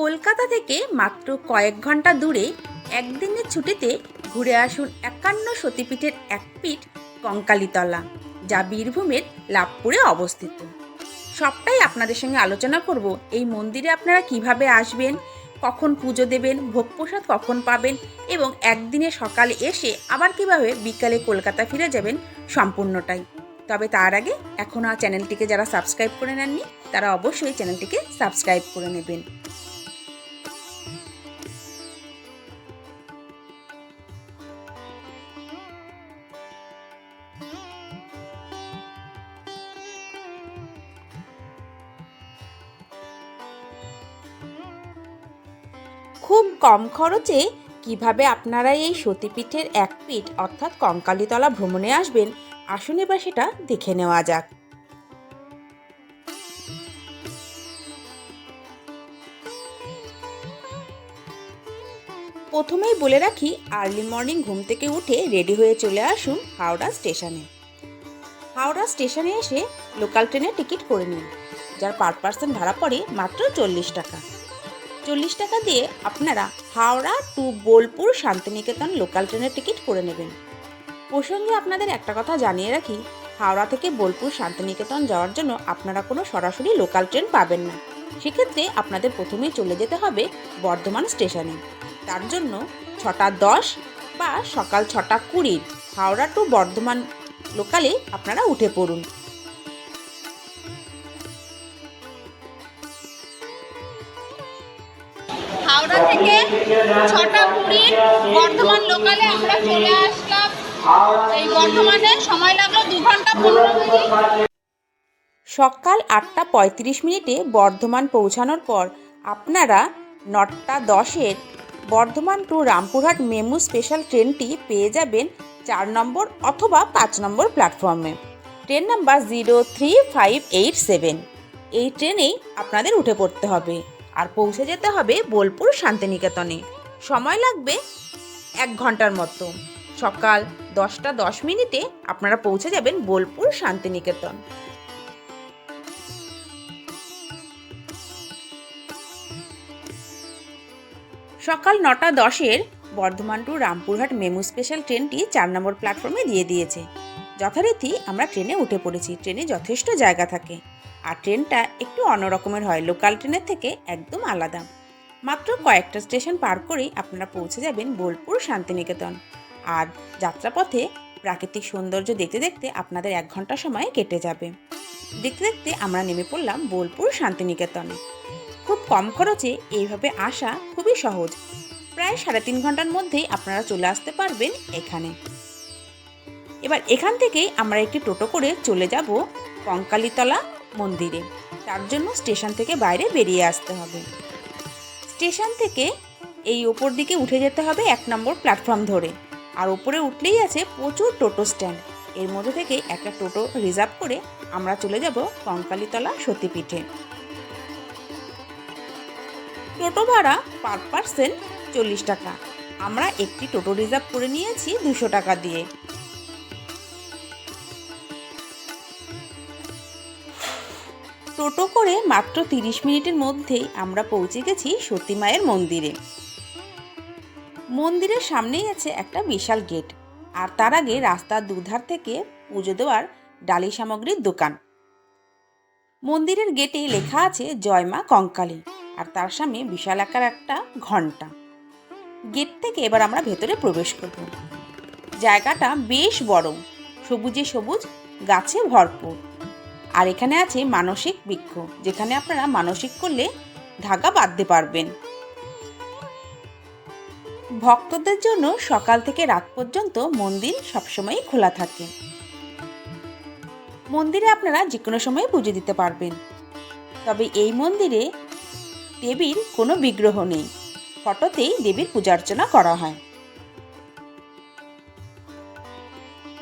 কলকাতা থেকে মাত্র কয়েক ঘণ্টা দূরে একদিনের ছুটিতে ঘুরে আসুন একান্ন সতীপীঠের এক পিঠ কঙ্কালীতলা, যা বীরভূমের লাভপুরে অবস্থিত। সবটাই আপনাদের সঙ্গে আলোচনা করব, এই মন্দিরে আপনারা কীভাবে আসবেন, কখন পুজো দেবেন, ভোগ প্রসাদ কখন পাবেন এবং একদিনে সকালে এসে আবার কীভাবে বিকালে কলকাতা ফিরে যাবেন সম্পূর্ণটাই। তবে তার আগে এখনও চ্যানেলটিকে যারা সাবস্ক্রাইব করে নেননি, তারা অবশ্যই চ্যানেলটিকে সাবস্ক্রাইব করে নেবেন। কম খরচে কীভাবে আপনারা এই সতীপীঠের এক পিঠ অর্থাৎ কঙ্কালীতলা ভ্রমণে আসবেন, আসুন এবার সেটা দেখে নেওয়া যাক। প্রথমেই বলে রাখি, আর্লি মর্নিং ঘুম থেকে উঠে রেডি হয়ে চলে আসুন হাওড়া স্টেশনে। হাওড়া স্টেশনে এসে লোকাল ট্রেনের টিকিট করে নিন, যার পার পার্সেন্ট ভাড়া পড়ে মাত্র চল্লিশ টাকা। চল্লিশ টাকা দিয়ে আপনারা হাওড়া টু বোলপুর শান্তিনিকেতন লোকাল ট্রেনের টিকিট করে নেবেন। প্রসঙ্গে আপনাদের একটা কথা জানিয়ে রাখি, হাওড়া থেকে বোলপুর শান্তিনিকেতন যাওয়ার জন্য আপনারা কোনো সরাসরি লোকাল ট্রেন পাবেন না। সেক্ষেত্রে আপনাদের প্রথমেই চলে যেতে হবে বর্ধমান স্টেশনে। তার জন্য ছটা দশ বা সকাল ছটা কুড়ির হাওড়া টু বর্ধমান লোকালে আপনারা উঠে পড়ুন। হাওড়া থেকে ছটা কুড়ি বর্ধমান লোকালে আমরা চলে আসলাম। এই বর্ধমানে সময় লাগল দু ঘণ্টা পনেরো সকাল আটটা পঁয়ত্রিশ মিনিটে বর্ধমান পৌঁছানোর পর আপনারা নটা দশের Bardhaman to Rampurhat MEMU special ট্রেনটি পেয়ে যাবেন চার নম্বর অথবা পাঁচ নম্বর প্ল্যাটফর্মে। Train number zero three five eight seven. এই ট্রেনেই আপনাদের উঠে পড়তে হবে। আর পৌঁছে যেতে হবে বোলপুর শান্তিনিকেতনে। সময় লাগবে এক ঘণ্টার মতো। সকাল দশটা দশ মিনিটে আপনারা পৌঁছে যাবেন বোলপুর শান্তিনিকেতন। সকাল নটা দশের Bardhaman to Rampurhat MEMU special ট্রেনটি চার নম্বর প্ল্যাটফর্মে দিয়ে দিয়েছে। যথারীতি আমরা ট্রেনে উঠে পড়েছি। ট্রেনে যথেষ্ট জায়গা থাকে। আর ট্রেনটা একটু অন্যরকমের হয়। লোকাল ট্রেনের থেকে একদম আলাদা। মাত্র কয়েকটা স্টেশন পার করেই আপনারা পৌঁছে যাবেন বোলপুর শান্তিনিকেতন। আর যাত্রাপথে প্রাকৃতিক সৌন্দর্য দেখতে দেখতে আপনাদের এক ঘণ্টা সময় কেটে যাবে। দেখতে দেখতে আমরা নেমে পড়লাম বোলপুর শান্তিনিকেতনে। খুব কম খরচে এইভাবে আসা খুবই সহজ। প্রায় সাড়ে তিন ঘণ্টার মধ্যেই আপনারা চলে আসতে পারবেন এখানে। এবার এখান থেকেই আমরা একটি টোটো করে চলে যাব কঙ্কালীতলা মন্দিরে। তার জন্য স্টেশন থেকে বাইরে বেরিয়ে আসতে হবে। স্টেশন থেকে এই ওপর দিকে উঠে যেতে হবে এক নম্বর প্ল্যাটফর্ম ধরে। আর ওপরে উঠলেই আছে প্রচুর টোটো স্ট্যান্ড। এর মধ্যে থেকে একটা টোটো রিজার্ভ করে আমরা চলে যাব কঙ্কালীতলা সতীপীঠে। টোটো ভাড়া পার পার্সেন্ট চল্লিশ টাকা। আমরা একটি টোটো রিজার্ভ করে নিয়েছি দুশো টাকা দিয়ে। টোটো করে মাত্র তিরিশ মিনিটের মধ্যেই আমরা পৌঁছে গেছি সতী মায়ের মন্দিরে। মন্দিরের সামনেই আছে একটা বিশাল গেট, আর তার আগে রাস্তার দুধার থেকে পুজো দেওয়ার ডালি সামগ্রীর দোকান। মন্দিরের গেটে লেখা আছে, জয় মা কঙ্কালী আর তার সামনে বিশাল আকার একটা ঘণ্টা। গেট থেকে এবার আমরা ভেতরে প্রবেশ করব। জায়গাটা বেশ বড়, সবুজে সবুজ, গাছে ভরপুর। আর এখানে আছে মানসিক বৃক্ষ, যেখানে আপনারা মানসিক করলে ধাগা বাঁধতে পারবেন। ভক্তদের জন্য সকাল থেকে রাত পর্যন্ত মন্দির সবসময় খোলা থাকে। মন্দিরে আপনারা যে কোনো সময় পুজো দিতে পারবেন। তবে এই মন্দিরে দেবীর কোনো বিগ্রহ নেই, ফটোতেই দেবীর পূজার্চনা করা হয়।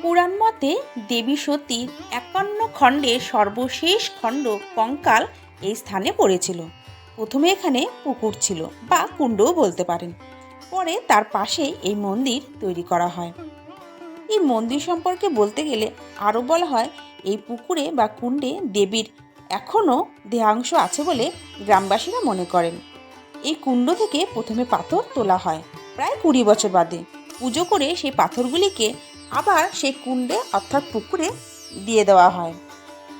পুরাণ মতে দেবী সতীর একান্ন খণ্ডের সর্বশেষ খণ্ড কঙ্কাল এই স্থানে পড়েছিল। প্রথমে এখানে পুকুর ছিল বা কুণ্ডও বলতে পারেন। পরে তার পাশে এই মন্দির তৈরি করা হয়। এই মন্দির সম্পর্কে বলতে গেলে আরও বলা হয়, এই পুকুরে বা কুণ্ডে দেবীর এখনও দেহাংশ আছে বলে গ্রামবাসীরা মনে করেন। এই কুণ্ড থেকে প্রথমে পাথর তোলা হয় প্রায় কুড়ি বছর বাদে। পুজো করে সেই পাথরগুলিকে আবার সেই কুণ্ডে অর্থাৎ পুকুরে দিয়ে দেওয়া হয়।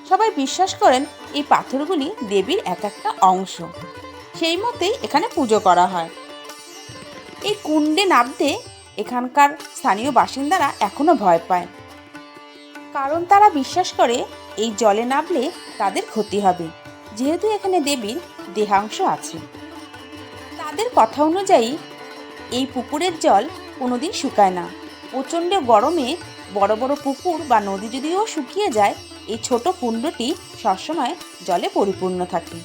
সবাই বিশ্বাস করেন, এই পাথরগুলি দেবীর এক একটা অংশ। সেই মতেই এখানে পুজো করা হয়। এই কুণ্ডে নামতে এখানকার স্থানীয় বাসিন্দারা এখনও ভয় পায়। কারণ তারা বিশ্বাস করে, এই জলে নামলে তাদের ক্ষতি হবে। যেহেতু এখানে দেবীর দেহাংশ আছে। তাদের কথা অনুযায়ী, এই পুকুরের জল কোনোদিন শুকায় না। প্রচণ্ড গরমে বড় বড় পুকুর বা নদী যদিও শুকিয়ে যায়, এই ছোট কুণ্ডটি সবসময় জলে পরিপূর্ণ থাকে।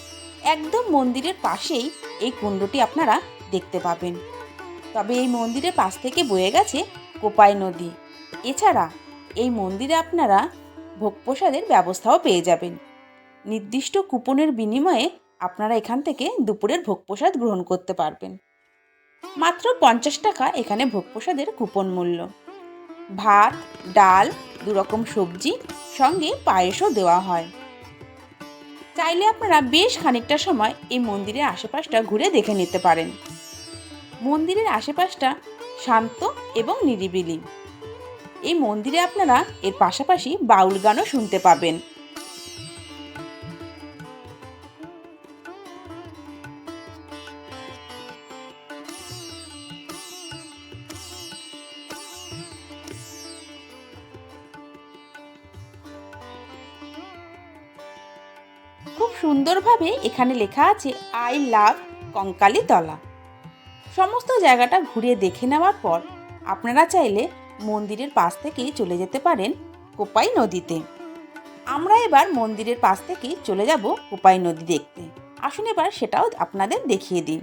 একদম মন্দিরের পাশেই এই কুণ্ডটি আপনারা দেখতে পাবেন। তবে এই মন্দিরের পাশ থেকে বয়ে গেছে কোপাই নদী। এছাড়া এই মন্দিরে আপনারা ভোগ প্রসাদের ব্যবস্থাও পেয়ে যাবেন। নির্দিষ্ট কুপনের বিনিময়ে আপনারা এখান থেকে দুপুরের ভোগ প্রসাদ গ্রহণ করতে পারবেন। মাত্র পঞ্চাশ টাকা এখানে ভোগ প্রসাদের কুপন মূল্য। ভাত, ডাল, দুরকম সবজি, সঙ্গে পায়েসও দেওয়া হয়। চাইলে আপনারা বেশ খানিকটা সময় এই মন্দিরের আশেপাশটা ঘুরে দেখে নিতে পারেন। মন্দিরের আশেপাশটা শান্ত এবং নিরিবিলি। এই মন্দিরে আপনারা এর পাশাপাশি বাউল গানও শুনতে পাবেন। সুন্দরভাবে এখানে লেখা আছে, আই লাভ কঙ্কালি তলা সমস্ত জায়গাটা ঘুরিয়ে দেখে নেওয়ার পর আপনারা চাইলে মন্দিরের পাশ থেকেই চলে যেতে পারেন কোপাই নদীতে। আমরা এবার মন্দিরের পাশ থেকেই চলে যাব কোপাই নদী দেখতে। আসুন এবার সেটাও আপনাদের দেখিয়ে দিন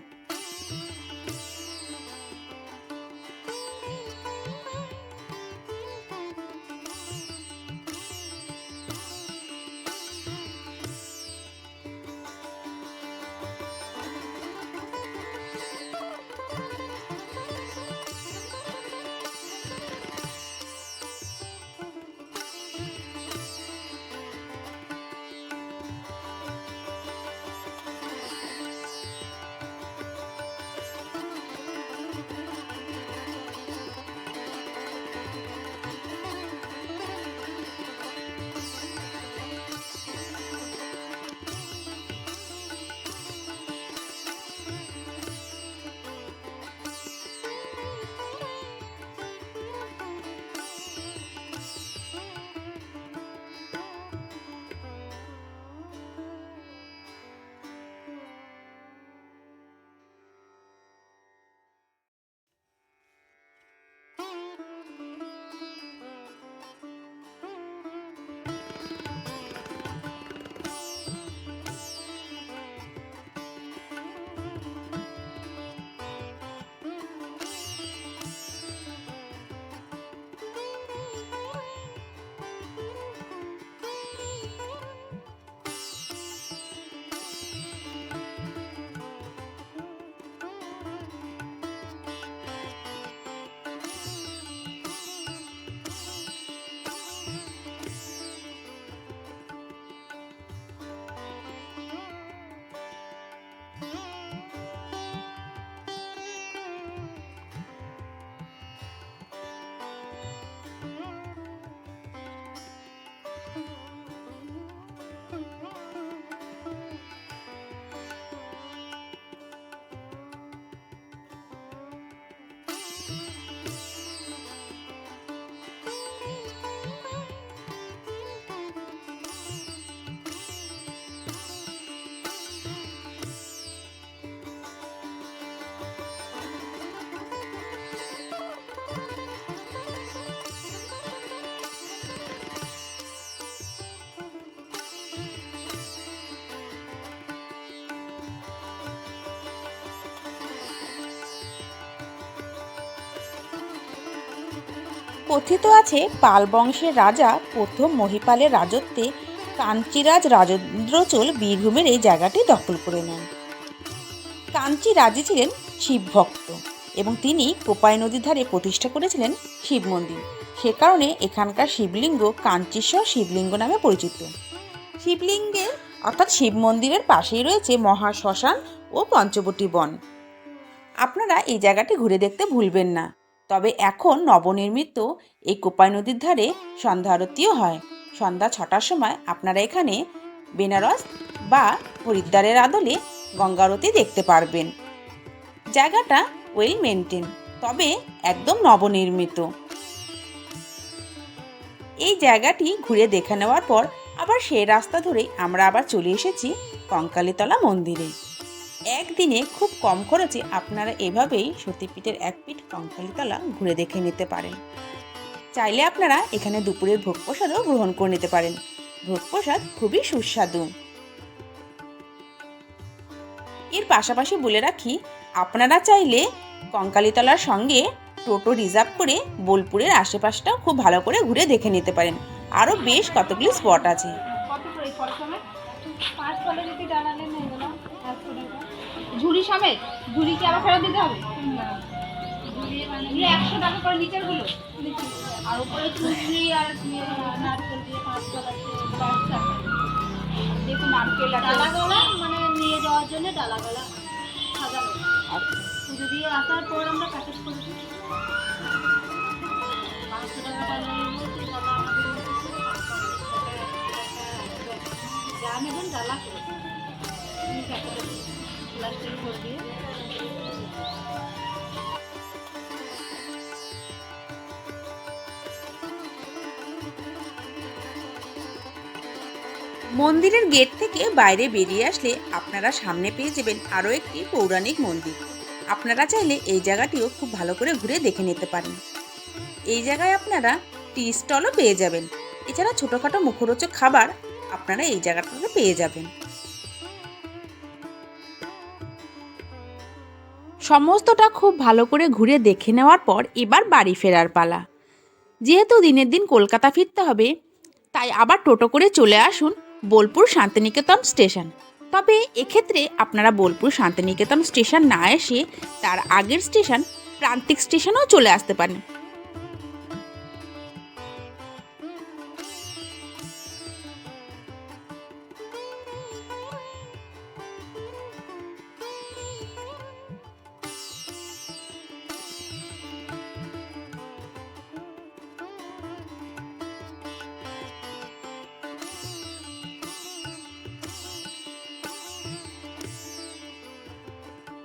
কথিত আছে, পাল বংশের রাজা প্রথম মহিপালের রাজত্বে কাঞ্চিরাজ রাজেন্দ্রচোল বীরভূমের এই জায়গাটি দখল করে নেন। কাঞ্চি রাজে ছিলেন শিবভক্ত এবং তিনি কোপাই নদীর ধারে প্রতিষ্ঠা করেছিলেন শিব মন্দির। সে কারণে এখানকার শিবলিঙ্গ কাঞ্চিশ্বর শিবলিঙ্গ নামে পরিচিত। শিবলিঙ্গের অর্থাৎ শিব মন্দিরের পাশেই রয়েছে মহা শ্মশান ও পঞ্চবটী বন। আপনারা এই জায়গাটি ঘুরে দেখতে ভুলবেন না। তবে এখন নবনির্মিত এই কোপাই নদীর ধারে সন্ধ্যা আরতিও হয়। সন্ধ্যা ছটার সময় আপনারা এখানে বেনারস বা হরিদ্বারের আদলে গঙ্গা আরতি দেখতে পারবেন। জায়গাটা ওয়েল মেনটেন, তবে একদম নবনির্মিত। এই জায়গাটি ঘুরে দেখে নেওয়ার পর আবার সেই রাস্তা ধরেই আমরা আবার চলে এসেছি কঙ্কালীতলা মন্দিরে। একদিনে খুব কম খরচে আপনারা এভাবেই সতীপীঠের এক পিঠ কঙ্কালীতলা ঘুরে দেখে নিতে পারেন। চাইলে আপনারা এখানে দুপুরের ভোগ প্রসাদও গ্রহণ করে নিতে পারেন। ভোগ প্রসাদ খুবই সুস্বাদু। এর পাশাপাশি বলে রাখি, আপনারা চাইলে কঙ্কালীতলার সঙ্গে টোটো রিজার্ভ করে বোলপুরের আশেপাশটাও খুব ভালো করে ঘুরে দেখে নিতে পারেন। আরও বেশ কতগুলি স্পট আছে। কত ঝুড়ি সমেত? ঝুড়ি কি আবার ফেরত দিতে হবে? ঝুড়ি একশো টাকা করে নিচেরগুলো। আর উপরে চুষি আর নারকেল দিয়ে পাঁচ টাকা দেখুন নারকেল ডালাগলা মানে নিয়ে যাওয়ার জন্য সাজানো। পুজো দিয়ে আসার পর আমরা করেছি পাঁচশো ডালা নিয়ে দাদা আমাদের যা নেবেন ডালা করে। প্যাকেটে প্লাস্টিক করে দিয়ে মন্দিরের গেট থেকে বাইরে বেরিয়ে আসলে আপনারা সামনে পেয়ে যাবেন আরও একটি পৌরাণিক মন্দির। আপনারা চাইলে এই জায়গাটিও খুব ভালো করে ঘুরে দেখে নিতে পারেন। এই জায়গায় আপনারা টি স্টলও পেয়ে যাবেন। এছাড়া ছোটোখাটো মুখরোচক খাবার আপনারা এই জায়গাটাতে পেয়ে যাবেন। সমস্তটা খুব ভালো করে ঘুরে দেখে নেওয়ার পর এবার বাড়ি ফেরার পালা। যেহেতু দিনের দিন কলকাতা ফিরতে হবে, তাই আবার টোটো করে চলে আসুন বোলপুর শান্তিনিকেতন স্টেশন। তবে এক্ষেত্রে আপনারা বোলপুর শান্তিনিকেতন স্টেশন না এসে তার আগের স্টেশন প্রান্তিক স্টেশনেও চলে আসতে পারেন।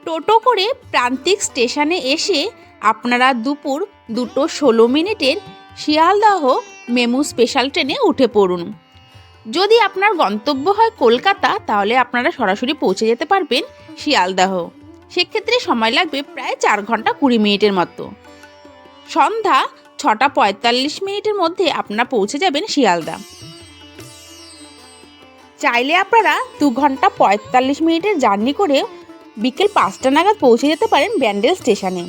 টোটো করে প্রান্তিক স্টেশনে এসে আপনারা দুপুর দুটো ষোলো মিনিটের শিয়ালদাহ মেমু স্পেশাল ট্রেনে উঠে পড়ুন। যদি আপনার গন্তব্য হয় কলকাতা, তাহলে আপনারা সরাসরি পৌঁছে যেতে পারবেন শিয়ালদাহ। সেক্ষেত্রে সময় লাগবে প্রায় চার ঘণ্টা কুড়ি মিনিটের মতো। সন্ধ্যা ছটা পঁয়তাল্লিশ মিনিটের মধ্যে আপনারা পৌঁছে যাবেন শিয়ালদা। চাইলে আপনারা দু ঘণ্টা পঁয়তাল্লিশ মিনিটের জার্নি করে বিকেল পাঁচটা নাগাদ পৌঁছে যেতে পারেন ব্যান্ডেল স্টেশনে।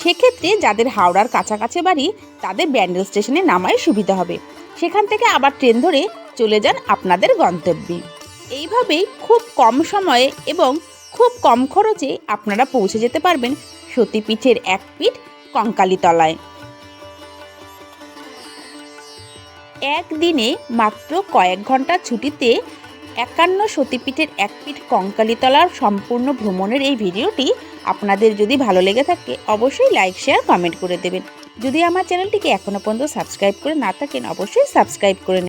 সেক্ষেত্রে যাদের হাওড়ার কাছাকাছি বাড়ি, তাদের ব্যান্ডেল স্টেশনে নামায় সুবিধা হবে। সেখান থেকে আবার ট্রেন ধরে চলে যান আপনাদের গন্তব্যে। এইভাবেই খুব কম সময়ে এবং খুব কম খরচে আপনারা পৌঁছে যেতে পারবেন সতীপীঠের এক পিঠ কঙ্কালীতলায়। একদিনে মাত্র কয়েক ঘণ্টা ছুটিতে একান্ন সতীপীঠের এক পিঠ কঙ্কালীতলার সম্পূর্ণ ভ্রমণের এই ভিডিওটি আপনাদের যদি ভালো লেগে থাকে, অবশ্যই লাইক শেয়ার কমেন্ট করে দেবেন। যদি আমার চ্যানেলটিকে এখনও পর্যন্ত সাবস্ক্রাইব করে না থাকেন, অবশ্যই সাবস্ক্রাইব করে